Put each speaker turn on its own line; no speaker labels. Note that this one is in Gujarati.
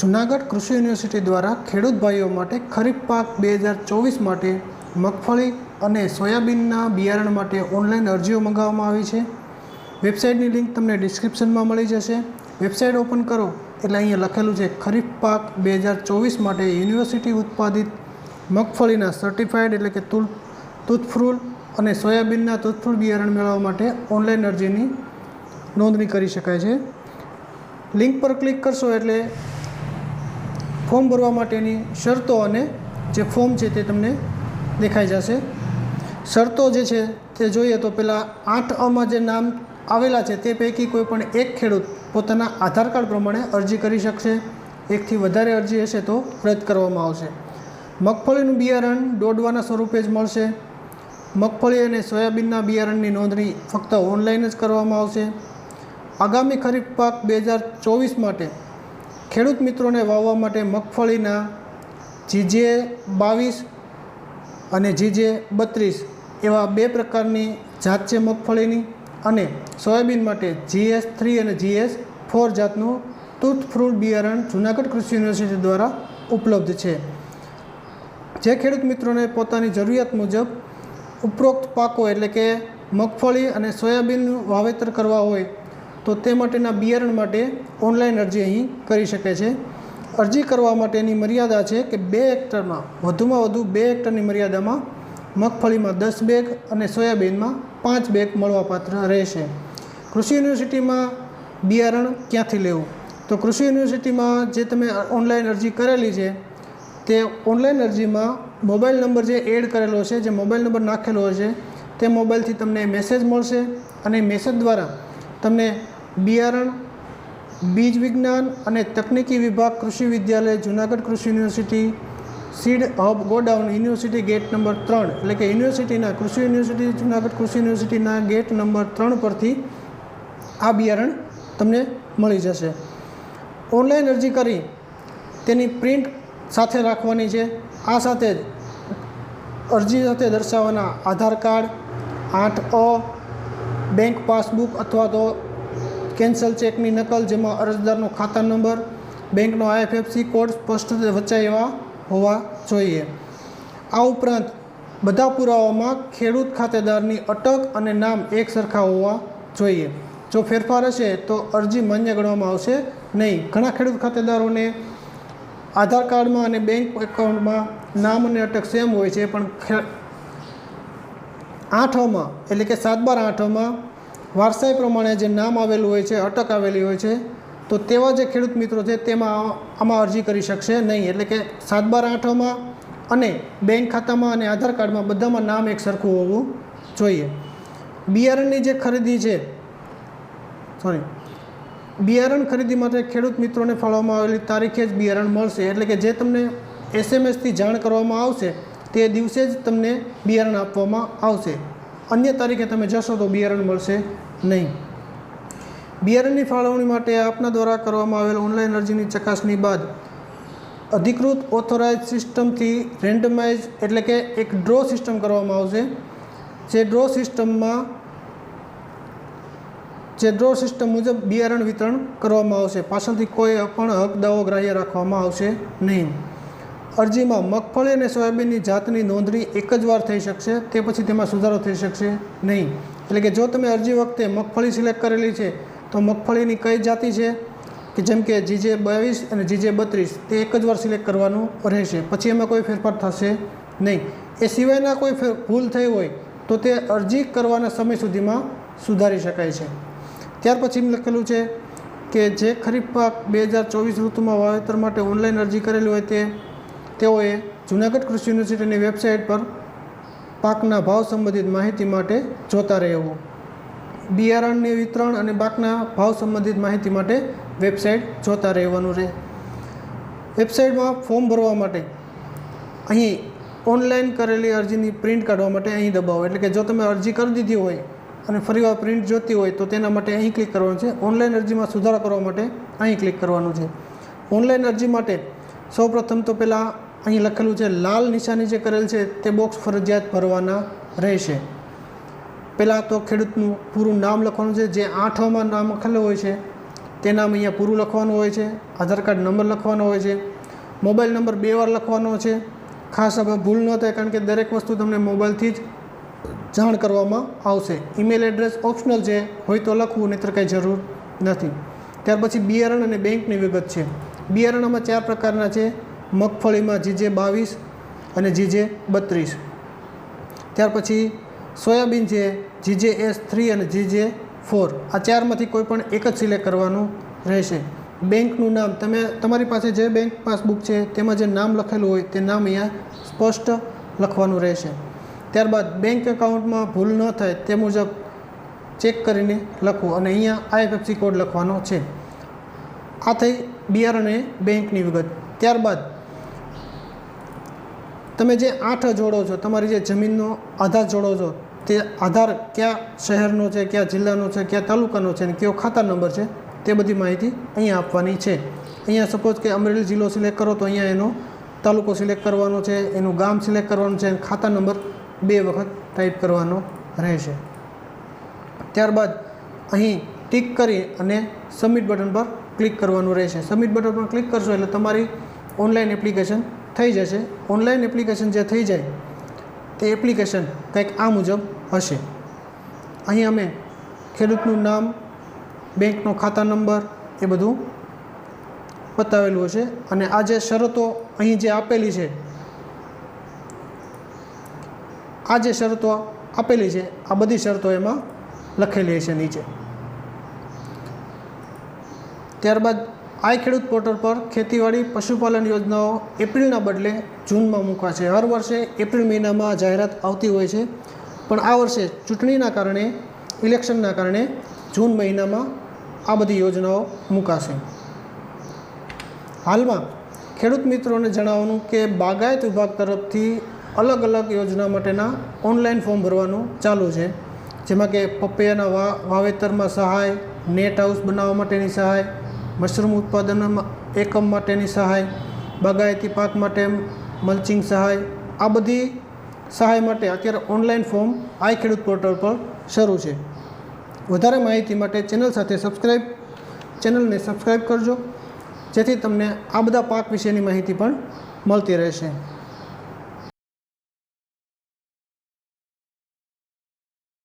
જુનાગઢ કૃષિ યુનિવર્સિટી દ્વારા ખેડૂત ભાઈઓ માટે ખરીફ પાક બે હજાર ચોવીસ માટે મગફળી અને સોયાબીનના બિયારણ માટે ઓનલાઈન અરજીઓ મંગાવવામાં આવી છે. વેબસાઇટની લિંક તમને ડિસ્ક્રિપ્શનમાં મળી જશે. વેબસાઇટ ઓપન કરો એટલે અહીંયા લખેલું છે, ખરીફ પાક બે હજાર ચોવીસ માટે યુનિવર્સિટી ઉત્પાદિત મગફળીના સર્ટિફાઈડ એટલે કે તુલ તૂથફ્રૂલ અને સોયાબીનના તૂથફ્રૂલ બિયારણ મેળવવા માટે ઓનલાઈન અરજીની નોંધણી કરી શકાય છે. લિંક પર ક્લિક કરશો એટલે ફોર્મ ભરવા માટેની શરતો અને જે ફોર્મ છે તે તમને દેખાઈ જશે. શરતો જે છે તે જોઈએ તો પહેલાં આઠ અમાં જે નામ આવેલા છે તે પૈકી કોઈ પણ એક ખેડૂત પોતાના આધાર કાર્ડ પ્રમાણે અરજી કરી શકશે. એકથી વધારે અરજી હશે તો રદ કરવામાં આવશે. મગફળીનું બિયારણ દોડવાના સ્વરૂપે જ મળશે. મગફળી અને સોયાબીનના બિયારણની નોંધણી ફક્ત ઓનલાઈન જ કરવામાં આવશે. આગામી ખરીફ પાક બે હજાર ચોવીસ માટે ખેડૂત મિત્રોને વાવવા માટે મગફળીના જીજે બાવીસ અને જીજે બત્રીસ એવા બે પ્રકારની જાત છે મગફળીની અને સોયાબીન માટે જીએસ થ્રી અને જીએસ ફોર જાતનું તૂથ ફ્રૂટ બિયારણ જુનાગઢ કૃષિ યુનિવર્સિટી દ્વારા ઉપલબ્ધ છે. જે ખેડૂત મિત્રોને પોતાની જરૂરિયાત મુજબ ઉપરોક્ત પાકો એટલે કે મગફળી અને સોયાબીનનું વાવેતર કરવા હોય તો તે માટેના બિયારણ માટે ઓનલાઈન અરજી અહીં કરી શકે છે. અરજી કરવા માટેની મર્યાદા છે કે બે હેક્ટરમાં, વધુમાં વધુ બે હેક્ટરની મર્યાદામાં મગફળીમાં દસ બેગ અને સોયાબીનમાં પાંચ બેગ મળવાપાત્ર રહેશે. કૃષિ યુનિવર્સિટીમાં બિયારણ ક્યાંથી લેવું? તો કૃષિ યુનિવર્સિટીમાં જે તમે ઓનલાઈન અરજી કરેલી છે, તે ઓનલાઈન અરજીમાં મોબાઈલ નંબર જે એડ કરેલો છે, જે મોબાઈલ નંબર નાખેલો છે, તે મોબાઈલથી તમને મેસેજ મળશે અને મેસેજ દ્વારા તમને બિયારણ, બીજ વિજ્ઞાન અને તકનીકી વિભાગ કૃષિ વિદ્યાલય, જુનાગઢ કૃષિ university, seed hub godown university gate number ત્રણ, એટલે કે યુનિવર્સિટીના કૃષિ યુનિવર્સિટી, જૂનાગઢ કૃષિ યુનિવર્સિટીના ગેટ નંબર ત્રણ પરથી આ બિયારણ તમને મળી જશે. ઓનલાઈન અરજી કરી, તેની પ્રિન્ટ સાથે રાખવાની છે. આ સાથે જ અરજી સાથે દર્શાવવાના આધાર કાર્ડ, આઠ અ, બેંક પાસબુક અથવા તો કેન્સલ ચેકની નકલ, જેમાં અરજદારનો ખાતા નંબર, બેંકનો આઈએફએફસી કોડ સ્પષ્ટ રીતે વચાય એવા હોવા જોઈએ. આ ઉપરાંત, બધા પુરાવામાં ખેડૂત ખાતેદારની અટક અને નામ એક સરખા હોવા જોઈએ. જો ફેરફાર હશે, તો અરજી માન્ય ગણવામાં આવશે નહીં. ઘણા ખેડૂત ખાતેદારોને આધાર કાર્ડમાં અને બેંક એકાઉન્ટમાં નામ અને અટક સેમ હોય છે, પણ આઠમાં એટલે કે સાત બાર આઠમાં વારસાઈ પ્રમાણે જે નામ આવેલું હોય છે, અટક આવેલી હોય છે, તો તેવા જે ખેડૂત મિત્રો છે, તેમાં આમાં અરજી કરી શકશે નહીં. એટલે કે સાત બાર આઠમાં અને બેંક ખાતામાં અને આધાર કાર્ડમાં બધામાં નામ એક સરખું હોવું જોઈએ. બિયારણની જે ખરીદી છે સોરી બિયારણ ખરીદી માટે ખેડૂત મિત્રોને ફાળવવામાં આવેલી તારીખે જ બિયારણ મળશે. એટલે કે જે તમને એસએમએસથી જાણ કરવામાં આવશે, તે દિવસે જ તમને બિયારણ આપવામાં આવશે. અન્ય તારીખે તમે જશો તો બિયારણ મળશે નહીં. બિયારણની ફાળવણી માટે આપના દ્વારા કરવામાં આવેલ ઓનલાઈન અરજીની ચકાસણી બાદ અધિકૃત ઓથોરાઇઝ સિસ્ટમથી રેન્ડમાઇઝ એટલે કે એક ડ્રો સિસ્ટમ કરવામાં આવશે. જે ડ્રો સિસ્ટમમાં, જે ડ્રો સિસ્ટમ મુજબ બિયારણ વિતરણ કરવામાં આવશે. પાછળથી કોઈ પણ હક દાવો ગ્રાહ્ય રાખવામાં આવશે નહીં. અરજીમાં મગફળી અને સોયાબીનની જાતની નોંધણી એક જ વાર થઈ શકશે, તે પછી તેમાં સુધારો થઈ શકશે નહીં. એટલે કે જો તમે અરજી વખતે મગફળી સિલેક્ટ કરેલી છે, તો મગફળીની કઈ જાતિ છે? કે જેમ કે જીજે બાવીસ અને જીજે બત્રીસ, તે એક જ વાર સિલેક્ટ કરવાનું રહેશે. પછી એમાં કોઈ ફેરફાર થશે નહીં. એ સિવાયના કોઈ ફેર- ભૂલ થઈ હોય, તો તે અરજી કરવાના સમય સુધીમાં સુધારી શકાય છે. ત્યાર પછી લખેલું છે કે જે ખરીફ પાક બે હજાર ચોવીસ ઋતુમાં વાવેતર માટે ઓનલાઈન અરજી કરેલી હોય તે તેઓએ જૂનાગઢ કૃષિ યુનિવર્સિટીની વેબસાઇટ પર પાકના ભાવ સંબંધિત માહિતી માટે જોતા રહેવું. બિયારણની વિતરણ અને પાકના ભાવ સંબંધિત માહિતી માટે વેબસાઇટ જોતા રહેવાનું રહે. વેબસાઇટમાં ફોર્મ ભરવા માટે અહીં ઓનલાઈન કરેલી અરજીની પ્રિન્ટ કાઢવા માટે અહીં દબાવો. એટલે કે જો તમે અરજી કરી દીધી હોય અને ફરીવાર પ્રિન્ટ જોતી હોય તો તેના માટે અહીં ક્લિક કરવાનું છે. ઓનલાઈન અરજીમાં સુધારો કરવા માટે અહીં ક્લિક કરવાનું છે. ઓનલાઈન અરજી માટે સૌપ્રથમ તો પહેલાં અહીં લખેલું છે, લાલ નિશાની જે કરેલ છે તે બોક્સ ફરજિયાત ભરવાના રહેશે. પહેલાં તો ખેડૂતનું પૂરું નામ લખવાનું છે, જે આઠમાં નામ લખેલું હોય છે, તે નામ અહીંયા પૂરું લખવાનું હોય છે, આધાર કાર્ડ નંબર લખવાનો હોય છે, મોબાઈલ નંબર બે વાર લખવાનો છે. ખાસ હવે ભૂલ ન થાય, કારણ કે દરેક વસ્તુ તમને મોબાઈલથી જ જાણ કરવામાં આવશે. ઈમેલ એડ્રેસ ઓપ્શનલ છે, હોય તો લખવું, નહીંતર કંઈ જરૂર નથી. ત્યાર પછી બિયારણ અને બેંકની વિગત છે. બિયારણમાં ચાર પ્રકારના છે. મગફળીમાં જીજે બાવીસ અને જીજે બત્રીસ. ત્યાર પછી સોયાબીન છે, જીજે એસ થ્રી અને જીજે ફોર. આ ચારમાંથી કોઈ પણ એક જ સિલેક્ટ કરવાનું રહેશે. બેંકનું નામ, તમે, તમારી પાસે જે બેંક પાસબુક છે, તેમાં જે નામ લખેલું હોય, તે નામ અહીંયા સ્પષ્ટ લખવાનું રહેશે. ત્યારબાદ બેંક એકાઉન્ટમાં ભૂલ ન થાય તે મુજબ ચેક કરીને લખવું અને અહીંયા આઈએફએફસી કોડ લખવાનો છે. આ થઈ બિયારણ અને બેંકની વિગત. ત્યારબાદ તમે જે આઠ જોડો છો, તમારી જે જમીનનો આધાર જોડો છો, તે આધાર કયા શહેરનો છે, કયા જિલ્લાનો છે, કયા તાલુકાનો છે અને કયો ખાતા નંબર છે, તે બધી માહિતી અહીંયા આપવાની છે. અહીંયા સપોઝ કે અમરેલી જિલ્લો સિલેક્ટ કરો તો અહીંયા એનો તાલુકો સિલેક્ટ કરવાનો છે, એનું ગામ સિલેક્ટ કરવાનું છે અને ખાતા નંબર બે વખત ટાઈપ કરવાનો રહેશે. ત્યારબાદ અહીં ટિક કરી અને સબમિટ બટન પર ક્લિક કરવાનું રહેશે. સબમિટ બટન પર ક્લિક કરશો એટલે તમારી ઓનલાઈન એપ્લિકેશન થઈ જશે. ઓનલાઈન એપ્લિકેશન જે થઈ જાય, તે એપ્લિકેશન કંઈક આ મુજબ હશે. અહીં અમે ખેડૂતનું નામ, બેંકનો ખાતા નંબર એ બધું બતાવેલું હશે. અને આ જે શરતો અહીં જે આપેલી છે, આ જે શરતો આપેલી છે, આ બધી શરતો એમાં લખેલી છે નીચે. ત્યારબાદ આ ખેડૂત પોર્ટલ પર ખેતીવાડી, પશુપાલન યોજનાઓ એપ્રિલના બદલે જૂનમાં મૂકાશે. હર વર્ષે એપ્રિલ મહિનામાં જાહેરાત આવતી હોય છે. પણ આ વર્ષે ચૂંટણીના કારણે, ઇલેક્શનના કારણે જૂન મહિનામાં આ બધી યોજનાઓ મૂકાશે. હાલમાં ખેડૂત મિત્રોને જણાવવાનું કે બાગાયત વિભાગ તરફથી અલગ અલગ યોજના માટેના ઓનલાઈન ફોર્મ ભરવાનું ચાલુ છે. જેમાં કે પપૈયાના વાવેતરમાં સહાય, નેટ હાઉસ બનાવવા માટેની સહાય મશરૂમ ઉત્પાદનમાં એકમ માટેની સહાય, બાગાયતી પાક માટે મલ્ચિંગ સહાય, આ બધી સહાય માટે અત્યારે ઓનલાઈન ફોર્મ આઈ ખેડૂત પોર્ટલ પર શરૂ છે. વધારે માહિતી માટે ચેનલ સાથે સબસ્ક્રાઈબ ચેનલને સબસ્ક્રાઈબ કરજો, જેથી તમને આ બધા પાક વિશેની માહિતી પણ મળતી રહેશે.